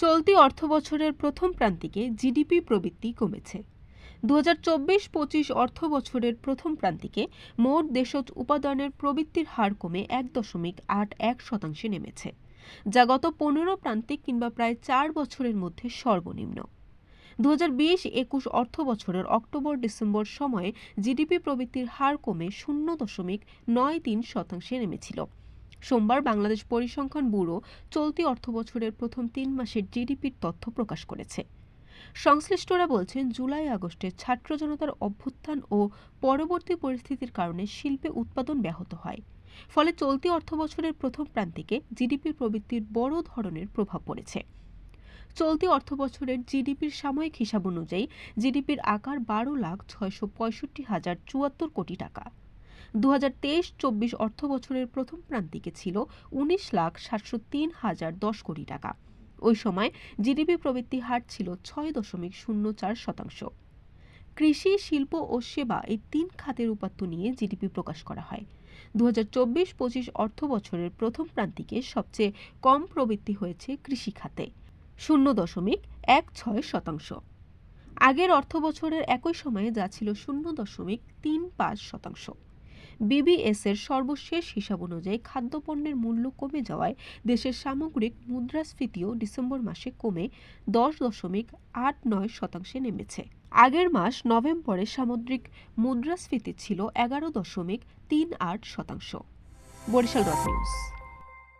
চলতি অর্থবছরের প্রথম প্রান্তিকে জিডিপি প্রবৃদ্ধি কমেছে। দু হাজার চব্বিশ পঁচিশ অর্থ বছরের প্রথম প্রান্তিকে মোট দেশজ উপাদানের প্রবৃদ্ধির হার কমে এক দশমিক আট এক শতাংশে নেমেছে, যা গত পনেরো প্রান্তিক কিংবা প্রায় চার বছরের মধ্যে সর্বনিম্ন। দু হাজার বিশ একুশ অর্থ বছরের অক্টোবর ডিসেম্বর সময়ে জিডিপি প্রবৃদ্ধির হার কমে শূন্য দশমিক নয় তিন শতাংশে নেমেছিল। সোমবার বাংলাদেশ পরিসংখ্যান ব্যুরো চলতি অর্থবছরের প্রথম তিন মাসের জিডিপির তথ্য প্রকাশ করেছে। সংশ্লিষ্টরা বলছেন, জুলাই আগস্টে ছাত্র জনতার অভ্যুত্থান ও পরবর্তী পরিস্থিতির কারণে শিল্পে উৎপাদন ব্যাহত হয়। ফলে চলতি অর্থবছরের প্রথম প্রান্তিকে জিডিপি প্রবৃদ্ধির বড় ধরনের প্রভাব পড়েছে। চলতি অর্থবছরের জিডিপির সাময়িক হিসাব অনুযায়ী, জিডিপির আকার বারো লাখ ছয়শো পঁয়ষট্টি হাজার চুয়াত্তর কোটি টাকা। দু হাজার তেইশ চব্বিশ অর্থ বছরের প্রথম প্রান্তিকে ছিল উনিশ লাখ সাতশো তিন হাজার দশ কোটি টাকা। ওই সময় জিডিপি প্রবৃদ্ধি হার ছিল ছয় দশমিক শূন্য চার শতাংশ। কৃষি, শিল্প ও সেবা এই তিন খাতের উপাত্ত নিয়ে জিডিপি প্রকাশ করা হয়। দু হাজার চব্বিশ পঁচিশ অর্থ বছরের প্রথম প্রান্তিকে সবচেয়ে কম প্রবৃদ্ধি হয়েছে কৃষি খাতে, শূন্য দশমিক এক ছয় শতাংশ। আগের অর্থ বছরের একই সময়ে যা ছিল শূন্য দশমিক তিন পাঁচ শতাংশ। বিবিএস এর সর্বশেষ হিসাব অনুযায়ী খাদ্যপণ্যের মূল্য কমে যাওয়ায় দেশের সামগ্রিক মুদ্রাস্ফীতিও ডিসেম্বর মাসে কমে দশ দশমিক আট নয় শতাংশে নেমেছে। আগের মাস নভেম্বরে সামুদ্রিক মুদ্রাস্ফীতি ছিল এগারো দশমিক তিন আট শতাংশ। Barishal dot news.